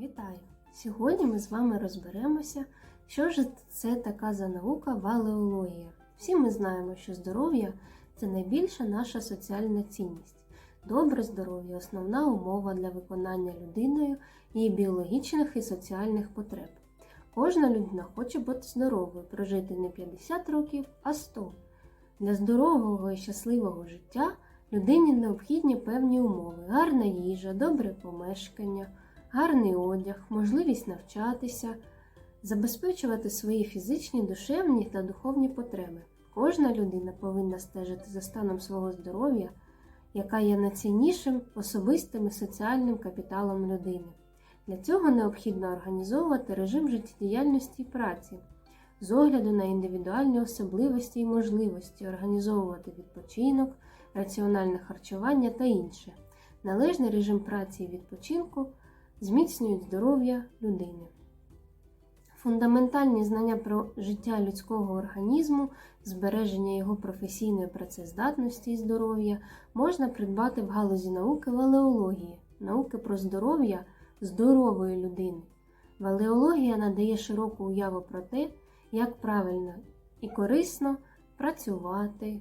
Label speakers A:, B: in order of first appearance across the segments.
A: Вітаю! Сьогодні ми з вами розберемося, що ж це така за наука валеологія. Всі ми знаємо, що здоров'я це найбільша наша соціальна цінність. Добре здоров'я основна умова для виконання людиною її біологічних і соціальних потреб. Кожна людина хоче бути здоровою, прожити не 50 років, а 100. Для здорового і щасливого життя людині необхідні певні умови: гарна їжа, добре помешкання, гарний одяг, можливість навчатися, забезпечувати свої фізичні, душевні та духовні потреби. Кожна людина повинна стежити за станом свого здоров'я, яка є найціннішим особистим і соціальним капіталом людини. Для цього необхідно організовувати режим життєдіяльності і праці з огляду на індивідуальні особливості і можливості, організовувати відпочинок, раціональне харчування та інше. Належний режим праці і відпочинку зміцнюють здоров'я людини. Фундаментальні знання про життя людського організму, збереження його професійної працездатності і здоров'я можна придбати в галузі науки валеології, науки про здоров'я здорової людини. Валеологія надає широку уяву про те, як правильно і корисно працювати,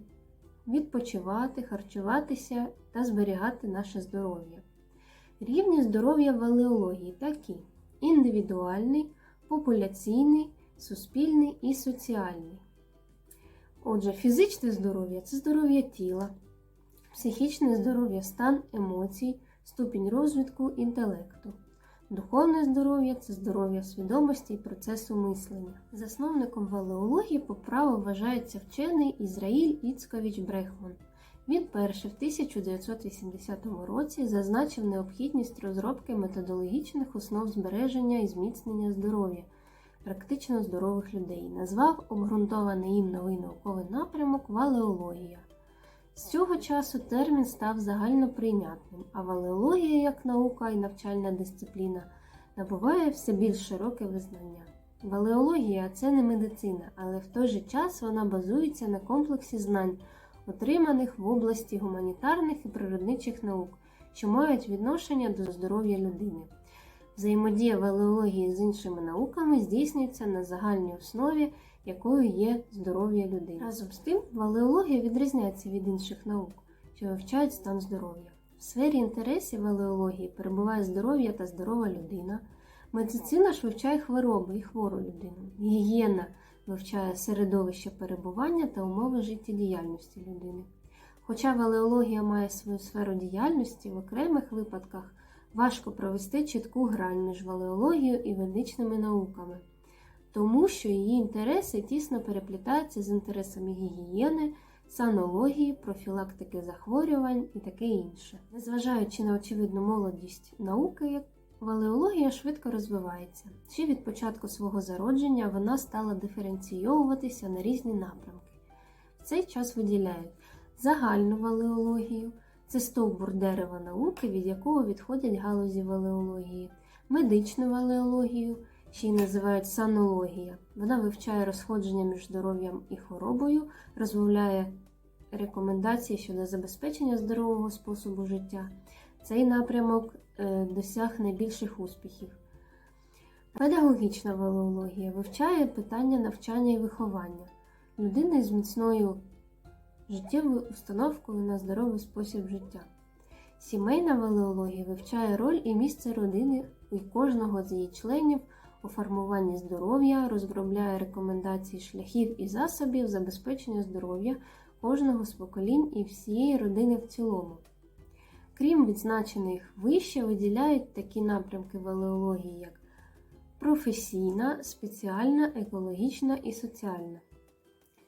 A: відпочивати, харчуватися та зберігати наше здоров'я. Рівні здоров'я в валеології такі: індивідуальний, популяційний, суспільний і соціальний. Отже, фізичне здоров'я це здоров'я тіла, психічне здоров'я стан емоцій, ступінь розвитку інтелекту. Духовне здоров'я це здоров'я свідомості і процесу мислення. Засновником валеології по праву вважається вчений Ізраїль Іцкович Брехман. Він перший в 1980 році зазначив необхідність розробки методологічних основ збереження і зміцнення здоров'я практично здорових людей. Назвав обґрунтований їм новий науковий напрямок валеологія. З цього часу термін став загальноприйнятним, а валеологія як наука і навчальна дисципліна набуває все більш широке визнання. Валеологія це не медицина, але в той же час вона базується на комплексі знань, отриманих в області гуманітарних і природничих наук, що мають відношення до здоров'я людини. Взаємодія валеології з іншими науками здійснюється на загальній основі, якою є здоров'я людини. Разом з тим, валеологія відрізняється від інших наук, що вивчають стан здоров'я. В сфері інтересів валеології перебуває здоров'я та здорова людина. Медицина ж вивчає хвороби і хвору людину. Гігієна вивчає середовище перебування та умови життєдіяльності людини. Хоча валеологія має свою сферу діяльності, в окремих випадках важко провести чітку грань між валеологією і ведичними науками, тому що її інтереси тісно переплітаються з інтересами гігієни, санології, профілактики захворювань і таке інше. Незважаючи на очевидну молодість науки, валеологія швидко розвивається. Ще від початку свого зародження вона стала диференційовуватися на різні напрямки. В цей час виділяють загальну валеологію. Це стовбур дерева науки, від якого відходять галузі валеології, медичну валеологію, ще й називають санологія. Вона вивчає розходження між здоров'ям і хворобою, розмовляє рекомендації щодо забезпечення здорового способу життя. Цей напрямок досяг найбільших успіхів. Педагогічна валеологія вивчає питання навчання і виховання. Людина з міцною життєвою установкою на здоровий спосіб життя. Сімейна валеологія вивчає роль і місце родини у кожного з її членів у формуванні здоров'я, розробляє рекомендації шляхів і засобів забезпечення здоров'я кожного з поколінь і всієї родини в цілому. Крім відзначених вище, виділяють такі напрямки валеології, як професійна, спеціальна, екологічна і соціальна.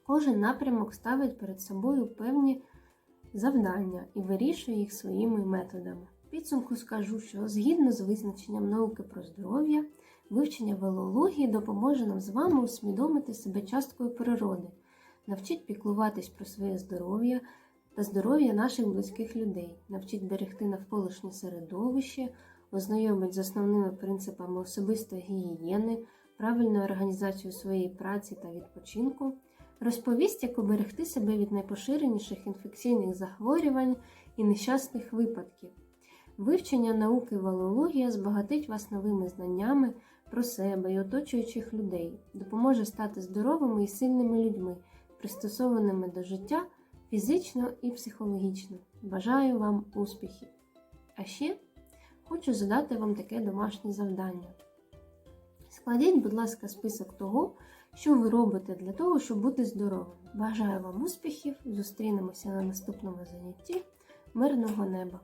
A: Кожен напрямок ставить перед собою певні завдання і вирішує їх своїми методами. Підсумку скажу, що згідно з визначенням науки про здоров'я, вивчення велології допоможе нам з вами усвідомити себе часткою природи, навчить піклуватись про своє здоров'я та здоров'я наших близьких людей, навчить берегти навколишнє середовище, ознайомить з основними принципами особистої гігієни, правильну організацію своєї праці та відпочинку. Розповість, як уберегти себе від найпоширеніших інфекційних захворювань і нещасних випадків, Вивчення науки валеологія збагатить вас новими знаннями про себе і оточуючих людей, допоможе стати здоровими і сильними людьми, пристосованими до життя фізично і психологічно. Бажаю вам успіхів! А ще хочу задати вам таке домашнє завдання. Складіть, будь ласка, список того, що ви робите для того, щоб бути здоровим. Бажаю вам успіхів! Зустрінемося на наступному занятті. Мирного неба!